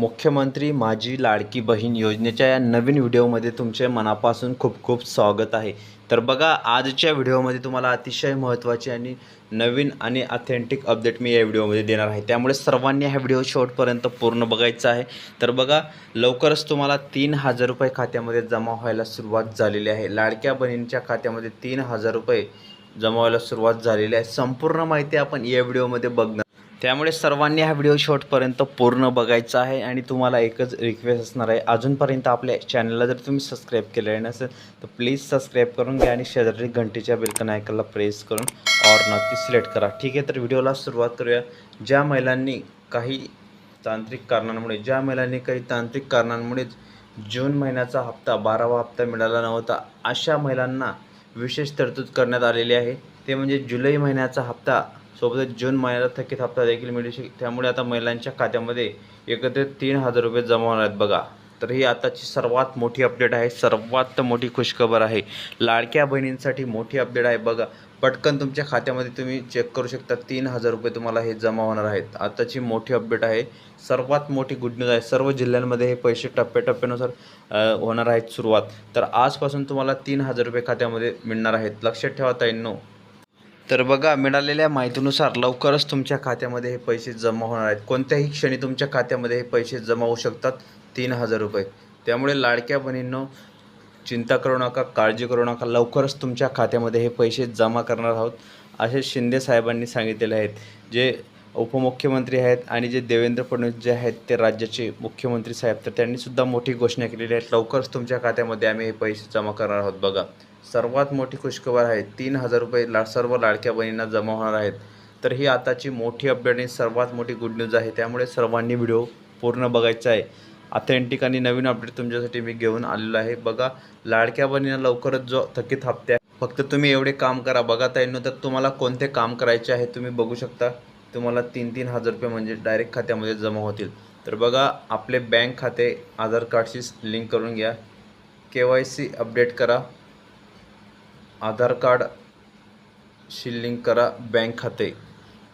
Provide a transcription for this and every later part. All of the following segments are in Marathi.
मुख्यमंत्री माझी लाडकी बहीण योजनेच्या या नवीन व्हिडिओमध्ये तुमचे मनापासून खूप खूप स्वागत आहे. तर बघा आजच्या व्हिडिओमध्ये तुम्हाला अतिशय महत्त्वाची आणि नवीन आणि ऑथेंटिक अपडेट मी या व्हिडिओमध्ये देणार आहे. त्यामुळे सर्वांनी हा व्हिडिओ शेवटपर्यंत पूर्ण बघायचा आहे. तर बघा लवकरच तुम्हाला तीन हजार रुपये खात्यामध्ये जमा व्हायला सुरुवात झालेली आहे. लाडक्या बहिणींच्या खात्यामध्ये तीन हजार रुपये जमा व्हायला सुरुवात झालेली आहे. संपूर्ण माहिती आपण या व्हिडिओमध्ये बघणार त्यामुळे सर्वांनी हा व्हिडिओ शॉर्टपर्यंत पूर्ण बघायचा आहे आणि तुम्हाला एकच रिक्वेस्ट असणार आहे. अजूनपर्यंत आपल्या चॅनलला जर तुम्ही सबस्क्राईब केलेलं नसेल तर प्लीज सबस्क्राईब करून घ्या आणि शेजारी घंटीच्या बेलकन आयकनला प्रेस करून और नक्की सिलेक्ट करा. ठीक आहे तर व्हिडिओला सुरुवात करूया. ज्या महिलांनी काही तांत्रिक कारणांमुळे ज्या महिलांनी काही तांत्रिक कारणांमुळे जून महिन्याचा हप्ता बारावा हप्ता मिळाला नव्हता अशा महिलांना विशेष तरतूद करण्यात आलेली आहे. ते म्हणजे जुलै महिन्याचा हप्ता सोबतच जून महिन्याला थकीत हप्ता देखील मिळू शक त्यामुळे आता महिलांच्या खात्यामध्ये एकत्रित तीन हजार रुपये जमा होणार आहेत बघा. तर ही आताची सर्वात मोठी अपडेट आहे सर्वात मोठी खुशखबर आहे. लाडक्या बहिणींसाठी मोठी अपडेट आहे बघा. पटकन तुमच्या खात्यामध्ये तुम्ही चेक करू शकता तीन हजार रुपये तुम्हाला हे जमा होणार आहेत. आताची मोठी अपडेट आहे. सर्वात मोठी गुड न्यूज आहे सर्व जिल्ह्यांमध्ये हे पैसे टप्प्याटप्प्यानुसार होणार आहेत सुरुवात. तर आजपासून तुम्हाला तीन हजार रुपये खात्यामध्ये मिळणार आहेत. लक्षात ठेवा ताईंनो. तर बघा मिळालेल्या माहितीनुसार लवकरच तुमच्या खात्यामध्ये हे पैसे जमा होणार आहेत. कोणत्याही क्षणी तुमच्या खात्यामध्ये हे पैसे जमा होऊ शकतात. तीन हजार रुपये. त्यामुळे लाडक्या बहिणींनो चिंता करू नका काळजी करू नका. लवकरच तुमच्या खात्यामध्ये हे पैसे जमा करणार आहोत असे शिंदे साहेबांनी सांगितलेले आहेत. जे उपमुख्यमंत्री आहेत आणि जे देवेंद्र फडणवीस जे आहेत ते राज्याचे मुख्यमंत्री साहेब तर त्यांनीसुद्धा मोठी घोषणा केलेली आहे. लवकरच तुमच्या खात्यामध्ये आम्ही हे पैसे जमा करणार आहोत. बघा. सर्वात मोठी खुशखबर आहे. तीन हजार रुपये ला सर्व लाडक्या बहिणींना जमा होणार आहेत. तर ही आताची मोठी अपडेट आणि सर्वात मोठी गुड न्यूज आहे. त्यामुळे सर्वांनी व्हिडिओ पूर्ण बघायचा आहे. ऑथेंटिक आणि नवीन अपडेट तुमच्यासाठी मी घेऊन आलेलो आहे. बघा लाडक्या बहिणींना लवकरच जो थकीत हप्ते आहे फक्त तुम्ही एवढे काम करा. बघा ताईंनो तर तुम्हाला कोणते काम करायचे आहे तुम्ही बघू शकता. तुम्हाला तीन तीन हजार रुपये म्हणजे डायरेक्ट खात्यामध्ये जमा होतील. तर बघा आपले बँक खाते आधार कार्डशी लिंक करून घ्या. के वाय सी अपडेट करा. आधार कार्डशी लिंक करा बँक खाते.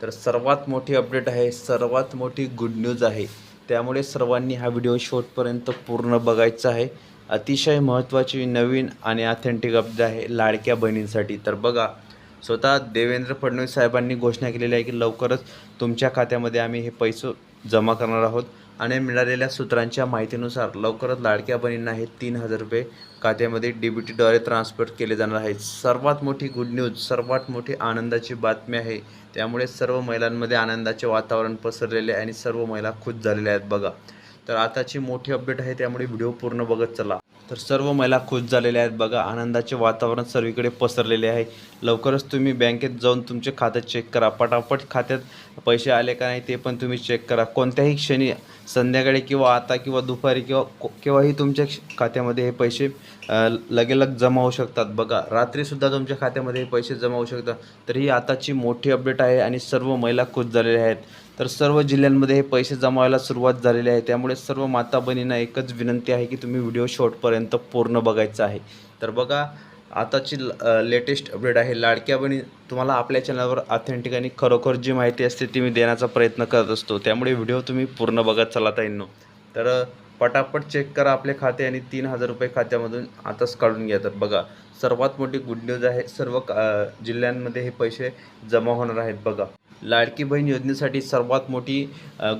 तर सर्वात मोठी अपडेट आहे सर्वात मोठी गुड न्यूज आहे. त्यामुळे सर्वांनी हा व्हिडिओ शॉर्टपर्यंत पूर्ण बघायचा आहे. अतिशय महत्त्वाची नवीन आणि ऑथेंटिक अपडेट आहे लाडक्या बहिणींसाठी. तर बघा स्वतः देवेंद्र फडणवीस साहेबांनी घोषणा केलेली आहे की लवकरच तुमच्या खात्यामध्ये आम्ही हे पैसे जमा करणार आहोत. आणि मिळालेल्या सूत्रांच्या माहितीनुसार लवकरच लाडक्या बहिणींना हे तीन हजार रुपये खात्यामध्ये डी बी टीद्वारे ट्रान्सफर केले जाणार आहेत. सर्वात मोठी गुड न्यूज सर्वात मोठी आनंदाची बातमी आहे. त्यामुळे सर्व महिलांमध्ये आनंदाचे वातावरण पसरलेले आहे आणि सर्व महिला खुश झालेल्या आहेत बघा. तर आताची मोठी अपडेट आहे त्यामुळे व्हिडिओ पूर्ण बघत चला. तर सर्व महिला खुश झालेल्या आहेत बघा. आनंदाचे वातावरण सर्वीकडे पसरलेले आहे. लवकरच तुम्ही बँकेत जाऊन तुमचे खातं चेक करा. पटापट खात्यात पैसे आले का नाही ते पण तुम्ही चेक करा. कोणत्याही क्षणी संध्याकाळी किंवा आता किंवा दुपारी किंवा केव्हाही तुमच्या खात्यामध्ये हे पैसे लगेलग जमा होऊ शकतात. बघा रात्रीसुद्धा तुमच्या खात्यामध्ये हे पैसे जमा होऊ शकतात. तर ही आताची मोठी अपडेट आहे आणि सर्व महिला खुश झालेल्या आहेत. तर सर्व जिल्ह्यांमध्ये हे पैसे जमा व्हायला सुरुवात झालेली आहे. त्यामुळे सर्व माता बहिणींना एकच विनंती आहे की तुम्ही व्हिडिओ शॉर्टपर्यंत पूर्ण बघायचा आहे. तर बघा आताची लेटेस्ट अपडेट आहे. लाडक्या बहिणी तुम्हाला आपल्या चॅनलवर ऑथेंटिक आणि खरोखर जी माहिती असते ती मी देण्याचा प्रयत्न करत असतो. त्यामुळे व्हिडिओ तुम्ही पूर्ण बघत चला ताईंनो. तर पटापट चेक करा आपले खाते आणि तीन हजार रुपये खात्यामधून आताच काढून घ्या. तर बघा सर्वात मोठी गुड न्यूज आहे सर्व जिल्ह्यांमध्ये हे पैसे जमा होणार आहेत. बघा लाडकी बहीण योजनेसाठी सर्वात मोठी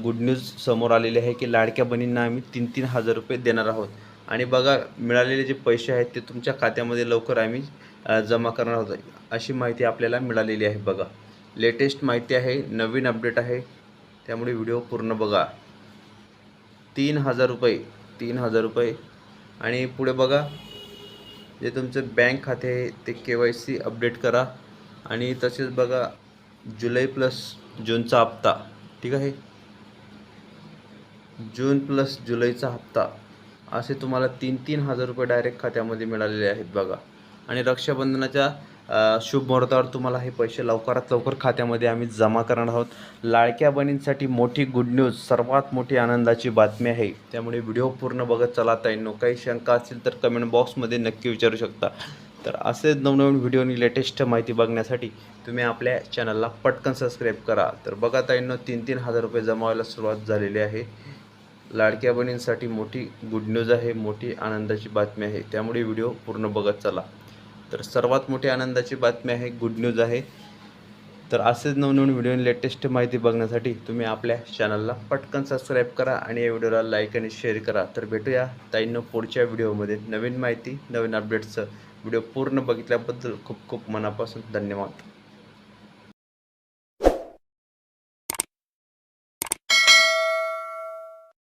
गुड न्यूज समोर आलेली आहे की लाडक्या बहिणींना आम्ही तीन तीन हजार रुपये देणार आहोत. आणि बघा मिळालेले जे पैसे आहेत ते तुमच्या खात्यामध्ये लवकर आम्ही जमा करणार आहोत. अशी माहिती आपल्याला मिळालेली आहे बघा. लेटेस्ट माहिती आहे नवीन अपडेट आहे. त्यामुळे व्हिडिओ पूर्ण बघा. तीन हजार रुपये तीन हजार रुपये. आणि पुढे बघा जे तुमचं बँक खाते आहे ते के वाय सी अपडेट करा. आणि तसेच बघा जुलै प्लस जूनचा हप्ता. ठीक आहे? जून प्लस जुलैचा हप्ता. असे तुम्हाला तीन तीन हजार रुपये डायरेक्ट खात्यामध्ये मिळालेले आहेत बघा. आणि रक्षाबंधनाच्या शुभ मुहूर्तावर तुम्हाला हे पैसे लवकरात लवकर खात्यामध्ये आम्ही जमा करणार आहोत. लाडक्या बहिणींसाठी मोठी गुड न्यूज सर्वात मोठी आनंदाची बातमी आहे. त्यामुळे व्हिडिओ पूर्ण बघत चला ताईंनो. काही शंका असतील तर कमेंट बॉक्समध्ये नक्की विचारू शकता. तर असे नवनवीन व्हिडिओनी लेटेस्ट माहिती बघण्यासाठी तुम्ही आपल्या चॅनलला पटकन सबस्क्राईब करा. तर बघा ताईंनो तीन तीन हजार रुपये जमा व्हायला सुरुवात झालेली आहे. लाडक्या बहिणींसाठी मोठी गुड न्यूज आहे मोठी आनंदाची बातमी आहे. त्यामुळे व्हिडिओ पूर्ण बघत चला. तर सर्वात मोठी आनंदाची बातमी आहे गुड न्यूज आहे. तर असेच नवनवीन व्हिडिओ लेटेस्ट माहिती बघण्यासाठी तुम्ही आपल्या चॅनलला पटकन सबस्क्राईब करा आणि या व्हिडिओला लाईक आणि शेअर करा. तर भेटूया ताईंनो पुढच्या व्हिडिओमध्ये नवीन माहिती नवीन अपडेट्सचं व्हिडिओ पूर्ण बघितल्याबद्दल खूप खूप मनापासून धन्यवाद.